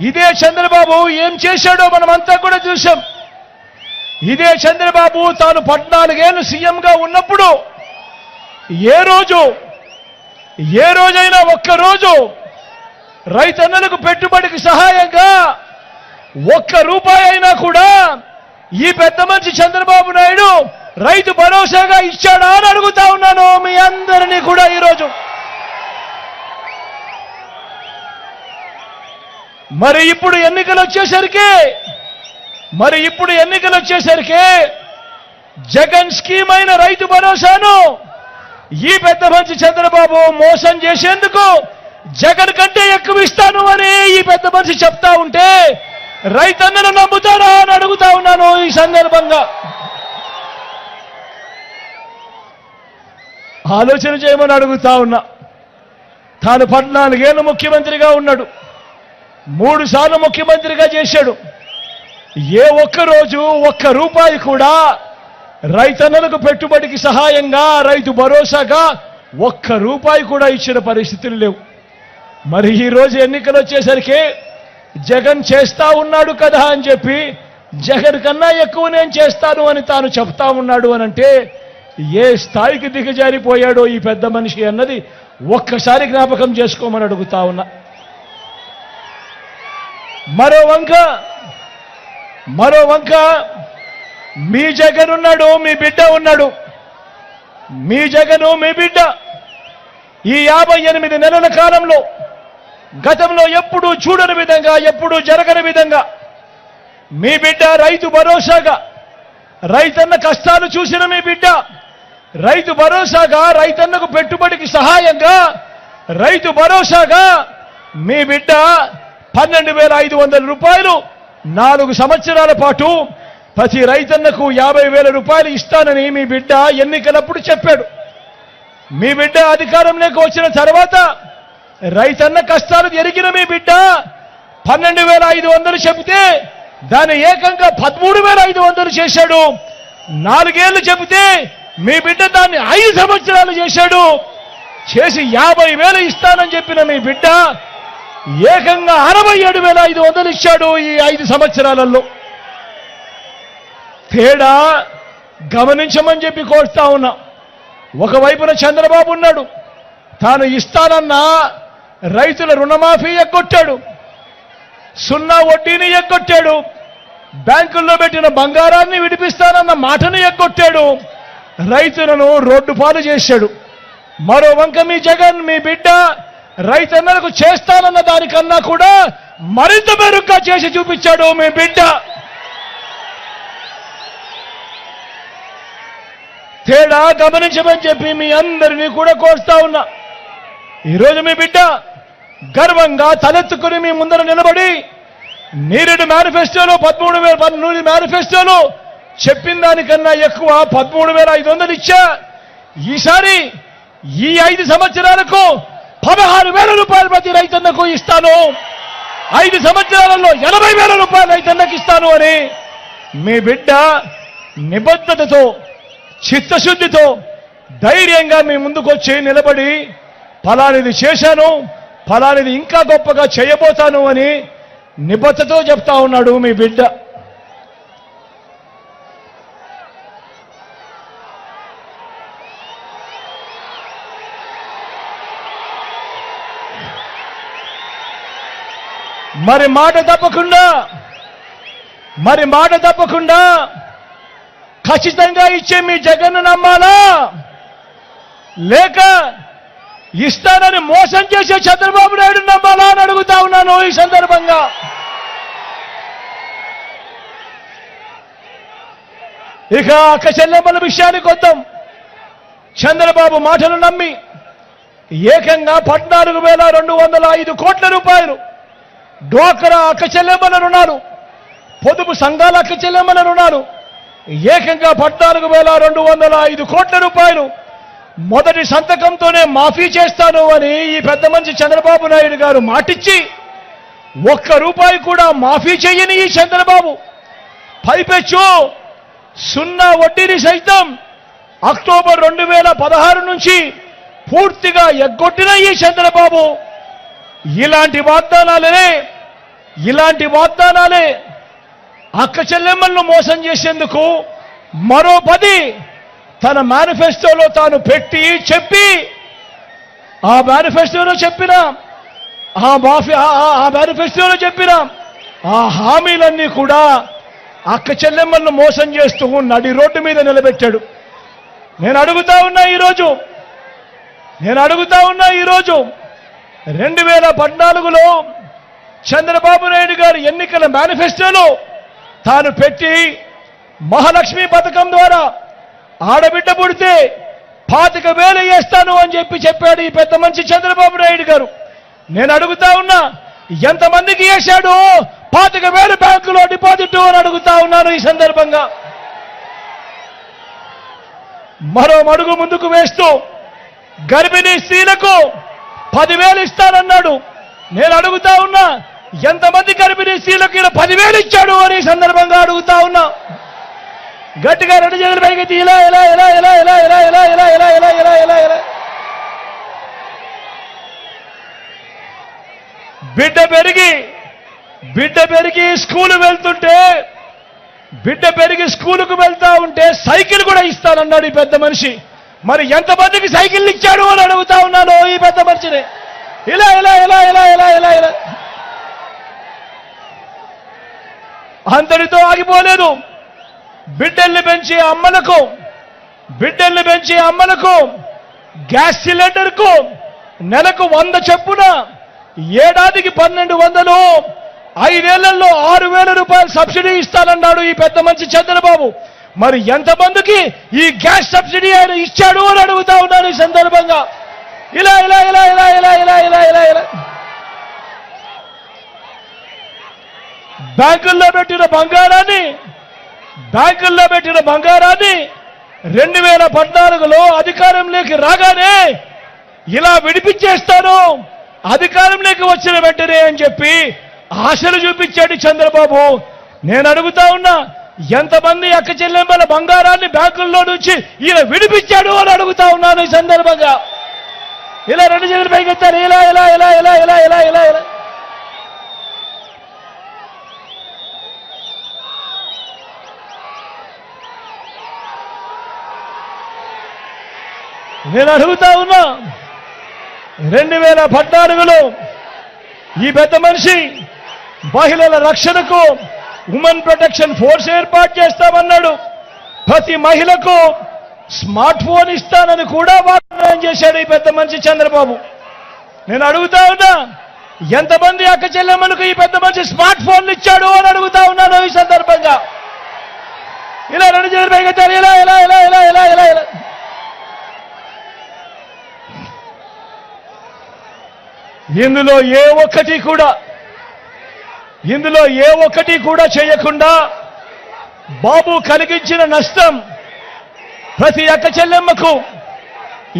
ఇదే చంద్రబాబు ఏం చేశాడో మనమంతా కూడా చూసాం ఇదే చంద్రబాబు తాను పద్నాలుగేళ్ళు సీఎంగా ఉన్నప్పుడు ఏ రోజు ఏ రోజైనా ఒక్క రోజు రైతన్నలకు పెట్టుబడికి సహాయంగా ఒక్క రూపాయి అయినా కూడా ఈ పెద్ద మనిషి చంద్రబాబు నాయుడు రైతు భరోసాగా ఇచ్చాడా అని అడుగుతా ఉన్నాను మీ అందరినీ కూడా ఈరోజు. మరి ఇప్పుడు ఎన్నికలు వచ్చేసరికి మరి ఇప్పుడు ఎన్నికలు వచ్చేసరికి జగన్ స్కీమ్ అయిన రైతు భరోసాను ఈ పెద్ద మంచి చంద్రబాబు మోసం చేసేందుకు జగన్ కంటే ఎక్కువ ఇస్తాను అని ఈ పెద్ద మనిషి చెప్తా ఉంటే రైతన్నను నమ్ముతారా అని అడుగుతా ఉన్నాను ఈ సందర్భంగా. ఆలోచన చేయమని అడుగుతా ఉన్నా. తాను పద్నాలుగేళ్ళు ముఖ్యమంత్రిగా ఉన్నాడు. మూడు సార్లు ముఖ్యమంత్రిగా చేశాడు. ఏ ఒక్క రోజు ఒక్క రూపాయి కూడా రైతన్నలకు పెట్టుబడికి సహాయంగా రైతు భరోసాగా ఒక్క రూపాయి కూడా ఇచ్చిన పరిస్థితులు లేవు. మరి ఈరోజు ఎన్నికలు వచ్చేసరికి జగన్ చేస్తా ఉన్నాడు కదా అని చెప్పి జగన్ కన్నా ఎక్కువ నేను చేస్తాను అని తాను చెప్తా ఉన్నాడు అని అంటే ఏ స్థాయికి దిగజారిపోయాడో ఈ పెద్ద మనిషి అన్నది ఒక్కసారి జ్ఞాపకం చేసుకోమని అడుగుతా ఉన్నా. మరో వంక మరో వంక మీ జగన్ ఉన్నాడు మీ బిడ్డ ఉన్నాడు. మీ జగను మీ బిడ్డ. ఈ యాభై ఎనిమిది నెలల కాలంలో గతంలో ఎప్పుడూ చూడని విధంగా ఎప్పుడూ జరగని విధంగా మీ బిడ్డ రైతు భరోసాగా రైతన్న కష్టాలు చూసిన మీ బిడ్డ రైతు భరోసాగా రైతన్నకు పెట్టుబడికి సహాయంగా రైతు భరోసాగా మీ బిడ్డ పన్నెండు వేల ఐదు వందల రూపాయలు. నాలుగు సంవత్సరాల పాటు ప్రతి రైతన్నకు యాభై వేల రూపాయలు ఇస్తానని మీ బిడ్డ ఎన్నికలప్పుడు చెప్పాడు. మీ బిడ్డ అధికారంలోకి వచ్చిన తర్వాత రైతన్న కష్టాలు ఎరిగిన మీ బిడ్డ పన్నెండు వేల ఐదు వందలు చెబితే దాన్ని ఏకంగా పదమూడు వేల ఐదు వందలు చేశాడు. నాలుగేళ్ళు చెబితే మీ బిడ్డ దాన్ని ఐదు సంవత్సరాలు చేశాడు. చేసి యాభై వేలు ఇస్తానని చెప్పిన మీ బిడ్డ ఏకంగా అరవై ఏడు వేల ఐదు వందలు ఇచ్చాడు ఈ ఐదు సంవత్సరాలలో. తేడా గమనించమని చెప్పి కోరుతా ఉన్నా. ఒకవైపున చంద్రబాబు ఉన్నాడు. తాను ఇస్తానన్న రైతుల రుణమాఫీ ఎగ్గొట్టాడు. సున్నా వడ్డీని ఎగ్గొట్టాడు. బ్యాంకుల్లో పెట్టిన బంగారాన్ని విడిపిస్తానన్న మాటను ఎగ్గొట్టాడు. రైతులను రోడ్డు పాలు చేశాడు. మరో వంక మీ జగన్ మీ బిడ్డ రైతన్నలకు చేస్తానన్న దానికన్నా కూడా మరింత మెరుగ్గా చేసి చూపించాడు మీ బిడ్డ. తేడా గమనించమని చెప్పి మీ అందరినీ కూడా కోరుతా ఉన్నా. ఈరోజు మీ బిడ్డ గర్వంగా తలెత్తుకుని మీ ముందర నిలబడి నేరేడు మేనిఫెస్టోలో పదమూడు వేల పన్నెండు మేనిఫెస్టోలో చెప్పిన దానికన్నా ఎక్కువ పదమూడు వేల ఐదు వందలు ఇచ్చా. ఈసారి ఈ ఐదు సంవత్సరాలకు పదహారు వేల రూపాయలు ప్రతి రైతన్నకు ఇస్తాను. ఐదు సంవత్సరాలలో ఎనభై వేల రూపాయలు రైతన్నకు ఇస్తాను అని మీ బిడ్డ నిబద్ధతతో చిత్తశుద్ధితో ధైర్యంగా మీ ముందుకొచ్చి నిలబడి ఫలానిది చేశాను ఫలానిది ఇంకా గొప్పగా చేయబోతాను అని నిబద్ధతో చెప్తా ఉన్నాడు మీ బిడ్డ. మరి మాట తప్పకుండా మరి మాట తప్పకుండా ఖచ్చితంగా ఇచ్చే మీ జగన్ను నమ్మాలా? లేక ఇస్తానని మోసం చేసే చంద్రబాబు నాయుడు నమ్మాలా అని అడుగుతా ఉన్నాను ఈ సందర్భంగా. ఇక అక్క చెల్లెమ్మల విషయానికి వద్దాం. చంద్రబాబు మాటలు నమ్మి ఏకంగా పద్నాలుగు వేల రెండు వందల ఐదు కోట్ల రూపాయలు డోకరా అక్క ఉన్నారు రుణాలు పొదుపు సంఘాల అక్క రుణాలు ఏకంగా పద్నాలుగు వేల రెండు వందల ఐదు కోట్ల రూపాయలు మొదటి సంతకంతోనే మాఫీ చేస్తాను అని ఈ పెద్ద మనిషి చంద్రబాబు నాయుడు గారు మాటిచ్చి ఒక్క రూపాయి కూడా మాఫీ చేయని ఈ చంద్రబాబు. పైపెచ్చు సున్నా వడ్డీని సైతం అక్టోబర్ రెండు వేల పదహారు నుంచి పూర్తిగా ఎగ్గొట్టిన ఈ చంద్రబాబు. ఇలాంటి వాగ్దానాలనే ఇలాంటి వాగ్దానాలే అక్క చెల్లెమ్మలను మోసం చేసేందుకు మరో పది తన మేనిఫెస్టోలో తాను పెట్టి చెప్పి ఆ మేనిఫెస్టోలో చెప్పిన ఆ మాఫీ ఆ- మేనిఫెస్టోలో చెప్పిన ఆ హామీలన్నీ కూడా అక్క చెల్లెమ్మలను మోసం చేస్తూ నడి రోడ్డు మీద నిలబెట్టాడు. నేను అడుగుతా ఉన్నా ఈరోజు నేను అడుగుతా ఉన్నా ఈరోజు రెండు వేల పద్నాలుగులో చంద్రబాబు నాయుడు గారు ఎన్నికల మేనిఫెస్టోలో తాను పెట్టి మహాలక్ష్మి పథకం ద్వారా ఆడబిడ్డ పుడితే పాతిక వేలు వేస్తాను అని చెప్పి చెప్పాడు ఈ పెద్ద మనిషి చంద్రబాబు నాయుడు గారు. నేను అడుగుతా ఉన్నా ఎంతమందికి వేశాడు? పాతిక వేలు బ్యాంకులో డిపాజిట్ అని అడుగుతా ఉన్నాను ఈ సందర్భంగా. మరో మడుగు ముందుకు వేస్తూ గర్భిణీ స్త్రీలకు పదివేలు ఇస్తానన్నాడు నేను అడుగుతా ఉన్నా ఎంతమంది గర్భిణీ స్త్రీలకు ఈయన పదివేలు ఇచ్చాడు అని సందర్భంగా అడుగుతా ఉన్నా గట్టిగా రెండు చేతులు పైకి ఇలా ఇలా ఇలా ఇలా ఇలా ఇలా ఇలా ఇలా ఇలా ఇలా ఇలా ఇలా ఇలా బిడ్డ పెరిగి బిడ్డ పెరిగి స్కూలు వెళ్తుంటే బిడ్డ పెరిగి స్కూలుకు వెళ్తా ఉంటే సైకిల్ కూడా ఇస్తానన్నాడు ఈ పెద్ద మనిషి మరి ఎంతమందికి సైకిల్ ఇచ్చాడు అని అడుగుతా ఉన్నాను ఈ పెద్ద మనిషిని? ఇలా ఇలా ఇలా ఇలా ఇలా ఇలా ఇలా. అందరితో ఆగిపోలేదు. బిడ్డల్ని పెంచే అమ్మలకు బిడ్డల్ని పెంచే అమ్మలకు గ్యాస్ సిలిండర్కు నెలకు వంద చెప్పున ఏడాదికి పన్నెండు వందలు ఐదేళ్ళలో ఆరు వేల రూపాయలు సబ్సిడీ ఇస్తానన్నాడు ఈ పెద్ద మంచి చంద్రబాబు. మరి ఎంతమందికి ఈ గ్యాస్ సబ్సిడీ ఆయన ఇచ్చాడు అని అడుగుతా ఉన్నాను ఈ సందర్భంగా? ఇలా ఇలా ఇలా ఇలా ఇలా ఇలా ఇలా ఇలా ఇలా. బ్యాంకుల్లో పెట్టిన బంగారాన్ని బ్యాంకుల్లో పెట్టిన బంగారాన్ని రెండు వేల పద్నాలుగులో అధికారంలోకి రాగానే ఇలా విడిపించేస్తాను అధికారంలోకి వచ్చిన వెంటనే అని చెప్పి ఆశలు చూపించాడు చంద్రబాబు. నేను అడుగుతా ఉన్నా ఎంతమంది అక్క చెల్లెమ్మల బంగారాన్ని బ్యాంకుల్లో నుంచి ఈయన విడిపించాడు అని అడుగుతా ఉన్నాను ఈ సందర్భంగా. ఇలా రెండు చేతులు పైకెత్తారు ఇలా ఇలా ఇలా ఇలా ఇలా ఇలా ఇలా ఇలా. నేను అడుగుతా ఉన్నా రెండు వేల పద్నాలుగులో ఈ పెద్ద మనిషి మహిళల రక్షణకు ఉమెన్ ప్రొటెక్షన్ ఫోర్స్ ఏర్పాటు చేస్తామన్నాడు. ప్రతి మహిళకు స్మార్ట్ ఫోన్ ఇస్తానని కూడా వాగ్దానం చేశాడు ఈ పెద్ద మనిషి చంద్రబాబు. నేను అడుగుతా ఉన్నా ఎంతమంది అక్క చెల్లెమ్మలకు ఈ పెద్ద మనిషి స్మార్ట్ ఫోన్లు ఇచ్చాడు అని అడుగుతా ఉన్నాను ఈ సందర్భంగా. ఇలా రెండు చేతులు పైకెత్తారు ఇలా ఇలా ఇలా ఇలా ఇలా ఇలా ఇలా. ఇందులో ఏ ఒక్కటి కూడా ఇందులో ఏ ఒక్కటి కూడా చేయకుండా బాబు కలిగించిన నష్టం ప్రతి అక్క చెల్లెమ్మకు.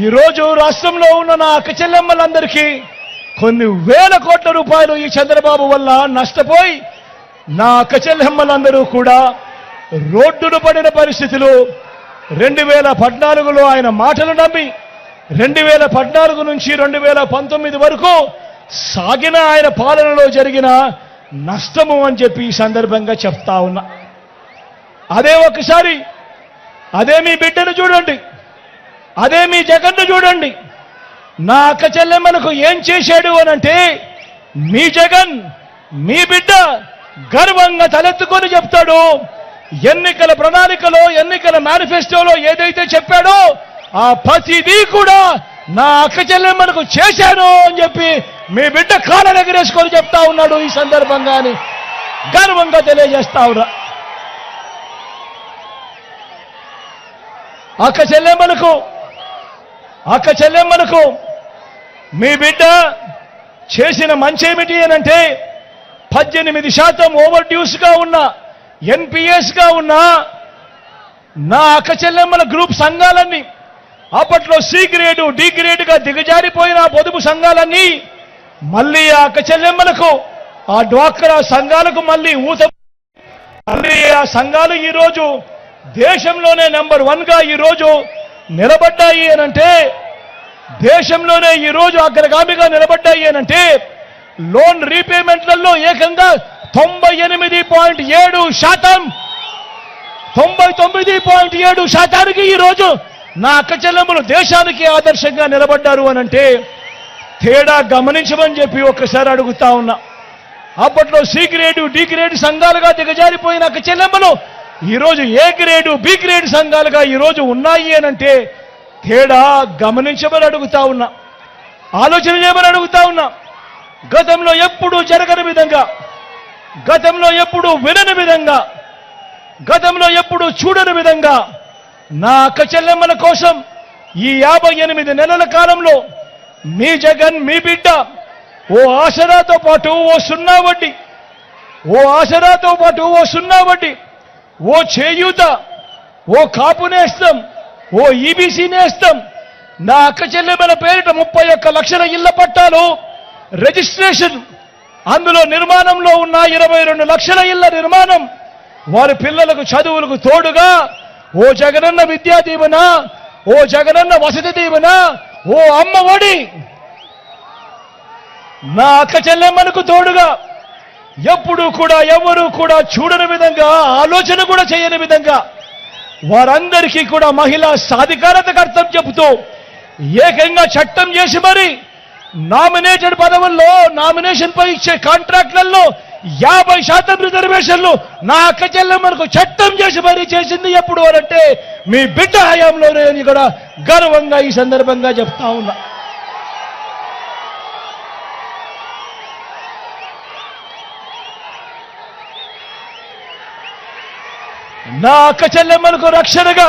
ఈరోజు రాష్ట్రంలో ఉన్న నా అక్క చెల్లెమ్మలందరికీ కొన్ని వేల కోట్ల రూపాయలు ఈ చంద్రబాబు వల్ల నష్టపోయి నా అక్క చెల్లెమ్మలందరూ కూడా రోడ్డును పడిన పరిస్థితులు రెండు వేల పద్నాలుగులో ఆయన మాటలు నమ్మి రెండు వేల పద్నాలుగు నుంచి రెండు వేల పంతొమ్మిది వరకు సాగిన ఆయన పాలనలో జరిగిన నష్టము అని చెప్పి ఈ సందర్భంగా చెప్తా ఉన్నా. అదే ఒకసారి అదే మీ బిడ్డను చూడండి అదే మీ జగన్ను చూడండి. నా అక్క చెల్లెమ్మలకు ఏం చేశాడు అనంటే మీ జగన్ మీ బిడ్డ గర్వంగా తలెత్తుకొని చెప్తాడు. ఎన్నికల ప్రణాళికలో ఎన్నికల మేనిఫెస్టోలో ఏదైతే చెప్పాడో ఆ ప్రతిదీ కూడా నా అక్క చెల్లెమ్మలకు చేశాను అని చెప్పి మీ బిడ్డ కాళ్ళ ఎగరేసుకొని చెప్తా ఉన్నాడు ఈ సందర్భంగా అని గర్వంగా తెలియజేస్తా ఉన్నా. అక్క చెల్లెమ్మలకు అక్క చెల్లెమ్మలకు మీ బిడ్డ చేసిన మంచి ఏమిటి అనంటే పద్దెనిమిది శాతం ఓవర్ డ్యూస్గా ఉన్న ఎన్పిఎస్గా ఉన్న నా అక్క చెల్లెమ్మల గ్రూప్ సంఘాలన్నీ అప్పట్లో సి గ్రేడు డి గ్రేడ్గా దిగజారిపోయిన పొదుపు సంఘాలన్నీ మళ్ళీ ఆ చెల్లెమ్మలకు ఆ డ్వాక్రా సంఘాలకు మళ్ళీ ఊత మళ్ళీ ఆ సంఘాలు ఈరోజు దేశంలోనే నెంబర్ వన్గా ఈరోజు నిలబడ్డాయి అనంటే దేశంలోనే ఈరోజు అగ్రగామిగా నిలబడ్డాయి అనంటే లోన్ రీపేమెంట్లలో ఏకంగా తొంభై ఎనిమిది పాయింట్ ఏడు శాతం తొంభై తొమ్మిది పాయింట్ ఏడు శాతానికి ఈరోజు నా అక్క చెల్లెమ్మలు దేశానికి ఆదర్శంగా నిలబడ్డారు అనంటే తేడా గమనించమని చెప్పి ఒక్కసారి అడుగుతా ఉన్నా. అప్పట్లో సి గ్రేడు డి గ్రేడ్ సంఘాలుగా దిగజారిపోయిన అక్క చెల్లెమ్మలు ఈరోజు ఏ గ్రేడు బి గ్రేడ్ సంఘాలుగా ఈరోజు ఉన్నాయి అనంటే తేడా గమనించమని అడుగుతా ఉన్నా. ఆలోచన చేయమని అడుగుతా ఉన్నా. గతంలో ఎప్పుడూ జరగని విధంగా గతంలో ఎప్పుడూ వినని విధంగా గతంలో ఎప్పుడూ చూడని విధంగా నా అక్క చెల్లెమ్మల కోసం ఈ యాభై ఎనిమిది నెలల కాలంలో మీ జగన్ మీ బిడ్డ ఓ ఆసరాతో పాటు ఓ సున్నా వడ్డీ ఓ ఆసరాతో పాటు ఓ సున్నా వడ్డీ ఓ చేయూత ఓ కాపు నేస్తం ఓ ఈబీసీ నేస్తం నా అక్క చెల్లెమ్మల పేరిట ముప్పై ఒక్క లక్షల ఇళ్ళ పట్టాలు రిజిస్ట్రేషన్ అందులో నిర్మాణంలో ఉన్న ఇరవై రెండు లక్షల ఇళ్ళ నిర్మాణం వారి పిల్లలకు చదువులకు తోడుగా ఓ జగనన్న విద్యా దీవెన ఓ జగనన్న వసతి దీవెన ఓ అమ్మ ఒడి. నా అక్క చెల్లెమ్మలకు తోడుగా ఎప్పుడు కూడా ఎవరు కూడా చూడని విధంగా ఆలోచన కూడా చేయని విధంగా వారందరికీ కూడా మహిళా సాధికారతకు అర్థం చెబుతూ ఏకంగా చట్టం చేసి మరి నామినేటెడ్ పదవుల్లో నామినేషన్ పై ఇచ్చే కాంట్రాక్ట్లలో యాభై శాతం రిజర్వేషన్లు నా అక్క చెల్లెమ్మలకు చట్టం చేసి మరీ చేసింది ఎప్పుడు అనంటే మీ బిడ్డ హయాంలోనే అని కూడా గర్వంగా ఈ సందర్భంగా చెప్తా ఉన్నా. నా అక్క చెల్లెమ్మలకు రక్షణగా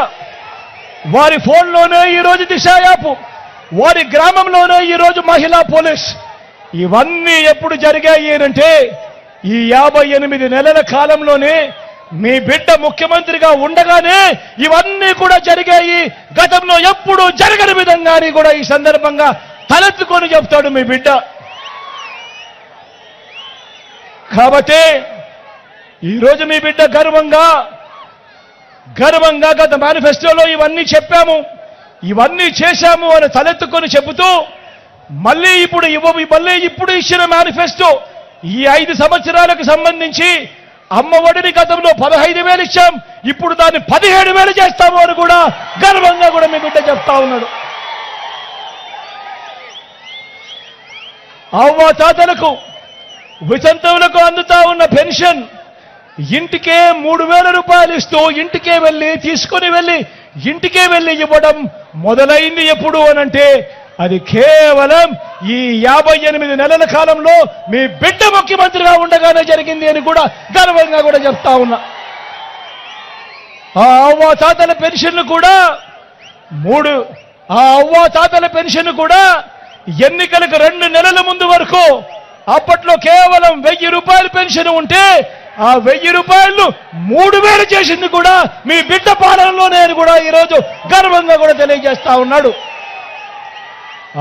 వారి ఫోన్లోనే ఈరోజు దిశ యాప్ వారి గ్రామంలోనే ఈరోజు మహిళా పోలీస్. ఇవన్నీ ఎప్పుడు జరిగాయి అంటే ఈ యాభై ఎనిమిది నెలల కాలంలోనే మీ బిడ్డ ముఖ్యమంత్రిగా ఉండగానే ఇవన్నీ కూడా జరిగాయి. గతంలో ఎప్పుడు జరగని విధంగాని కూడా ఈ సందర్భంగా తలెత్తుకొని చెప్తాడు మీ బిడ్డ. కాబట్టి ఈరోజు మీ బిడ్డ గర్వంగా గర్వంగా గత మేనిఫెస్టోలో ఇవన్నీ చెప్పాము. ఇవన్నీ చేశాము అని తలెత్తుకొని చెబుతూ మళ్ళీ ఇప్పుడు ఇవ్వ మళ్ళీ ఇప్పుడు ఇచ్చిన మేనిఫెస్టో ఈ ఐదు సంవత్సరాలకు సంబంధించి అమ్మ ఒడిని గతంలో పదహైదు వేలు ఇచ్చాం ఇప్పుడు దాన్ని పదిహేడు వేలు చేస్తాము అని కూడా గర్వంగా కూడా మీ బిడ్డ చెప్తా ఉన్నాడు. అవ్వ తాతలకు వితంతువులకు అందుతా ఉన్న పెన్షన్ ఇంటికే మూడు వేల రూపాయలు ఇస్తూ ఇంటికే వెళ్ళి తీసుకొని వెళ్ళి ఇంటికే వెళ్ళి ఇవ్వడం మొదలైంది ఎప్పుడు అనంటే అది కేవలం ఈ యాభై ఎనిమిది నెలల కాలంలో మీ బిడ్డ ముఖ్యమంత్రిగా ఉండగానే జరిగింది అని కూడా గర్వంగా కూడా చెప్తా ఉన్నా. ఆ అవ్వ తాతల పెన్షన్ కూడా మూడు ఆ అవ్వ తాతల పెన్షన్ కూడా ఎన్నికలకు రెండు నెలల ముందు వరకు అప్పట్లో కేవలం వెయ్యి రూపాయల పెన్షన్ ఉంటే ఆ వెయ్యి రూపాయలు మూడు వేలు చేసింది కూడా మీ బిడ్డ పాలనలోనే అని కూడా ఈరోజు గర్వంగా కూడా తెలియజేస్తా ఉన్నాడు.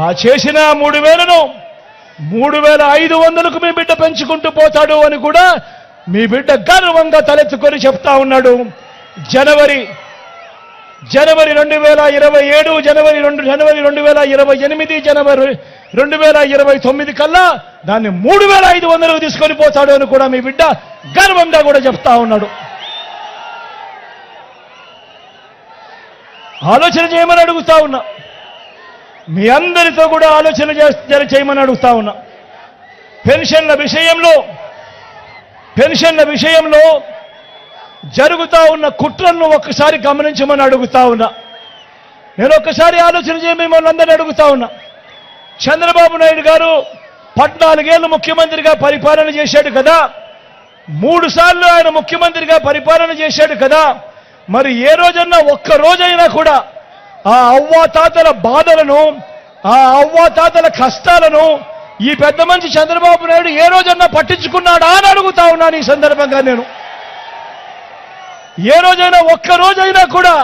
ఆ చేసిన మూడు వేలను మూడు వేల ఐదు వందలకు మీ బిడ్డ పెంచుకుంటూ పోతాడు అని కూడా మీ బిడ్డ గర్వంగా తలెత్తుకొని చెప్తా ఉన్నాడు. జనవరి జనవరి రెండు వేల ఇరవై ఏడు జనవరి రెండు జనవరి రెండు వేల ఇరవై ఎనిమిది జనవరి రెండు వేల ఇరవై తొమ్మిది కల్లా దాన్ని మూడు వేల ఐదు వందలకు తీసుకొని పోతాడు అని కూడా మీ బిడ్డ గర్వంగా కూడా చెప్తా ఉన్నాడు. ఆలోచన చేయమని అడుగుతా ఉన్నా. మీ అందరితో కూడా ఆలోచన జర చేయమని అడుగుతా ఉన్నా. పెన్షన్ల విషయంలో పెన్షన్ల విషయంలో జరుగుతా ఉన్న కుట్రలను ఒక్కసారి గమనించమని అడుగుతా ఉన్నా. నేను ఒక్కసారి ఆలోచన చేయమని మిమ్మల్ని అందరినీ అడుగుతా ఉన్నా. చంద్రబాబు నాయుడు గారు పద్నాలుగేళ్ళు ముఖ్యమంత్రిగా పరిపాలన చేశాడు కదా. మూడు సార్లు ఆయన ముఖ్యమంత్రిగా పరిపాలన చేశాడు కదా. మరి ఏ రోజన్నా ఒక్క రోజైనా కూడా ఆ అవ్వ తాతల బాధలను ఆ అవ్వ తాతల కష్టాలను ఈ పెద్ద మనిషి చంద్రబాబు నాయుడు ఏ రోజన్నా పట్టించుకున్నాడా అని అడుగుతా ఉన్నాను ఈ సందర్భంగా నేను. ఏ రోజైనా ఒక్క రోజైనా కూడా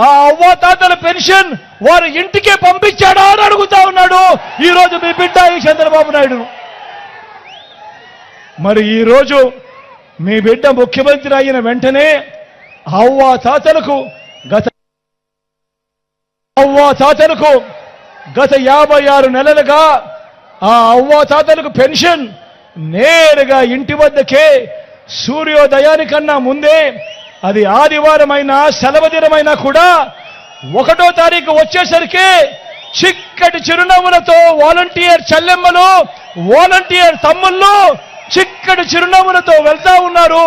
ఆ అవ్వ తాతల పెన్షన్ వారి ఇంటికే పంపించాడా అని అడుగుతా ఉన్నాడు ఈ రోజు మీ బిడ్డ ఈ చంద్రబాబు నాయుడు మరి ఈ రోజు మీ బిడ్డ ముఖ్యమంత్రి అయిన వెంటనే అవ్వ తాతలకు గత అవ్వా తాతలకు గత యాభై ఆరు నెలలుగా ఆ అవ్వాతాతలకు పెన్షన్ నేరుగా ఇంటి వద్దకే సూర్యోదయానికన్నా ముందే అది ఆదివారమైనా సెలవు దినమైనా కూడా ఒకటో తారీఖు వచ్చేసరికి చిక్కటి చిరునవ్వులతో వాలంటీర్ చెల్లెమ్మలు వాలంటీర్ తమ్ముళ్ళు చిక్కటి చిరునవ్వులతో వెళ్తా ఉన్నారు.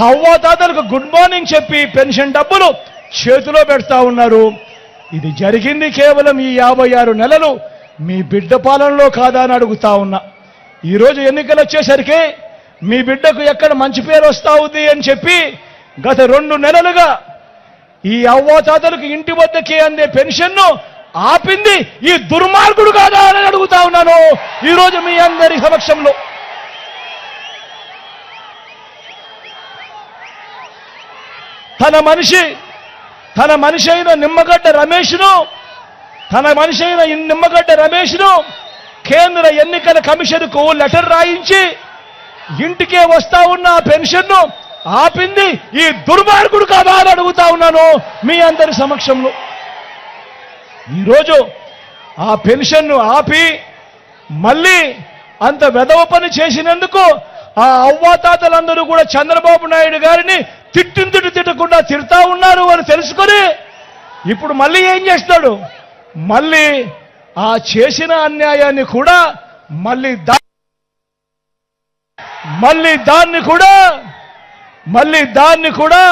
ఆ అవ్వాతాతలకు గుడ్ మార్నింగ్ చెప్పి పెన్షన్ డబ్బులు చేతిలో పెడతా ఉన్నారు. ఇది జరిగింది కేవలం ఈ యాభై ఆరు నెలలు. మీ బిడ్డ పాలనలో కాదా అని అడుగుతా ఉన్నా. ఈరోజు ఎన్నికలు వచ్చేసరికి మీ బిడ్డకు ఎక్కడ మంచి పేరు వస్తా ఉంది అని చెప్పి గత రెండు నెలలుగా ఈ అవ్వాతాతలకు ఇంటి వద్దకే అందే పెన్షన్ను ఆపింది ఈ దుర్మార్గుడు కాదా అని అడుగుతా ఉన్నాను. ఈరోజు మీ అందరి సమక్షంలో. తన మనిషి తన మనిషి అయిన నిమ్మగడ్డ రమేష్ను తన మనిషి అయిన నిమ్మగడ్డ రమేష్ను కేంద్ర ఎన్నికల కమిషన్కు లెటర్ రాయించి ఇంటికే వస్తా ఉన్న ఆ పెన్షన్ను ఆపింది. ఈ దుర్మార్గుడు కాదా అని అడుగుతా ఉన్నాను మీ అందరి సమక్షంలో. ఈరోజు ఆ పెన్షన్ను ఆపి మళ్ళీ అంత వెధవ పని చేసినందుకు ఆ అవ్వాతాతలందరూ కూడా చంద్రబాబు నాయుడు గారిని తిట్టిన తిట్టు తిట్టకుండా తిడతా ఉన్నారు అని తెలుసుకొని ఇప్పుడు మళ్ళీ ఏం చేస్తాడు మళ్ళీ ఆ చేసిన అన్యాయాన్ని కూడా మళ్ళీ దా మళ్ళీ దాన్ని కూడా మళ్ళీ దాన్ని కూడా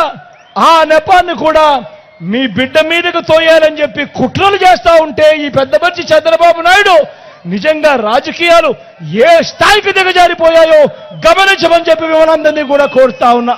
ఆ నెపాన్ని కూడా మీ బిడ్డ మీదకు తోయాలని చెప్పి కుట్రలు చేస్తా ఉంటే ఈ పెద్ద మనిషి చంద్రబాబు నాయుడు నిజంగా రాజకీయాలు ఏ స్థాయికి దిగజారిపోయాయో గమనించమని చెప్పి మిమ్మల్ని అందరినీ కూడా కోరుతా ఉన్నా.